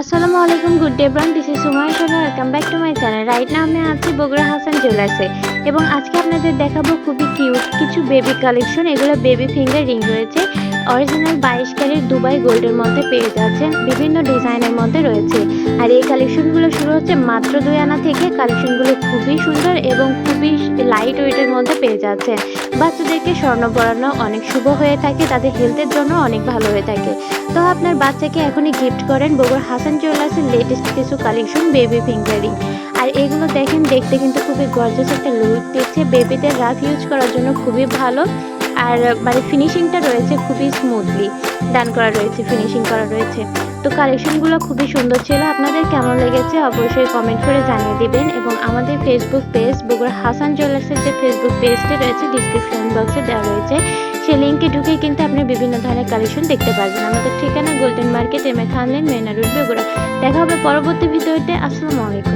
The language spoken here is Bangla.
আসসালামু আলাইকুম good day bran this is Sumai Sona welcome back to my channel right now আমি আছি বগুড়া হাসান জুয়েলার্সে এবং আজকে আপনাদের দেখাবো খুবই কিউট কিছু বেবি কালেকশন এগুলো বেবি ফিঙ্গার রিং রয়েছে। অরিজিনাল বাইশ ক্যারেট দুবাই গোল্ডের মধ্যে পেয়ে যাচ্ছেন। বিভিন্ন ডিজাইনের মধ্যে রয়েছে। আর এই কালেকশনগুলো শুরু হচ্ছে মাত্র দুই আনা থেকে। কালেকশনগুলো খুবই সুন্দর এবং খুবই লাইট ওয়েটের মধ্যে পেয়ে যাচ্ছেন। বাচ্চাদেরকে স্বর্ণ পরানো অনেক শুভ হয়ে থাকে। তাদের হেলথের জন্য অনেক ভালো হয়ে থাকে। তো আপনার বাচ্চাকে এখনই গিফট করেন বগুড়া হাসান জুয়েলার্সের লেটেস্ট কিছু কালেকশন বেবি ফিঙ্গারিং আর এগুলো দেখেন, দেখতে কিন্তু খুবই গর্জাস একটা লুক দিচ্ছে। বেবিদের রাফ ইউজ করার জন্য খুবই ভালো। আর মানে ফিনিশিংটা রয়েছে খুবই স্মুথলি ডান করা রয়েছে ফিনিশিং করা রয়েছে। তো কালেকশনগুলো খুবই সুন্দর ছিল। আপনাদের কেমন লেগেছে অবশ্যই কমেন্ট করে জানিয়ে দিবেন। এবং আমাদের ফেসবুক পেজ বগুড়া হাসান জুয়েলার্সের যে ফেসবুক পেজটা রয়েছে ডিসক্রিপশন বক্সে দেওয়া রয়েছে। সেই লিঙ্কে ঢুকে কিন্তু আপনি বিভিন্ন ধরনের কালেকশন দেখতে পারবেন। আমাদের ঠিকানা গোল্ডেন মার্কেট এম এ খানলেন মেনা রোড বেগুড়া দেখা হবে পরবর্তী ভিডিওতে। আসসালামু আলাইকুম।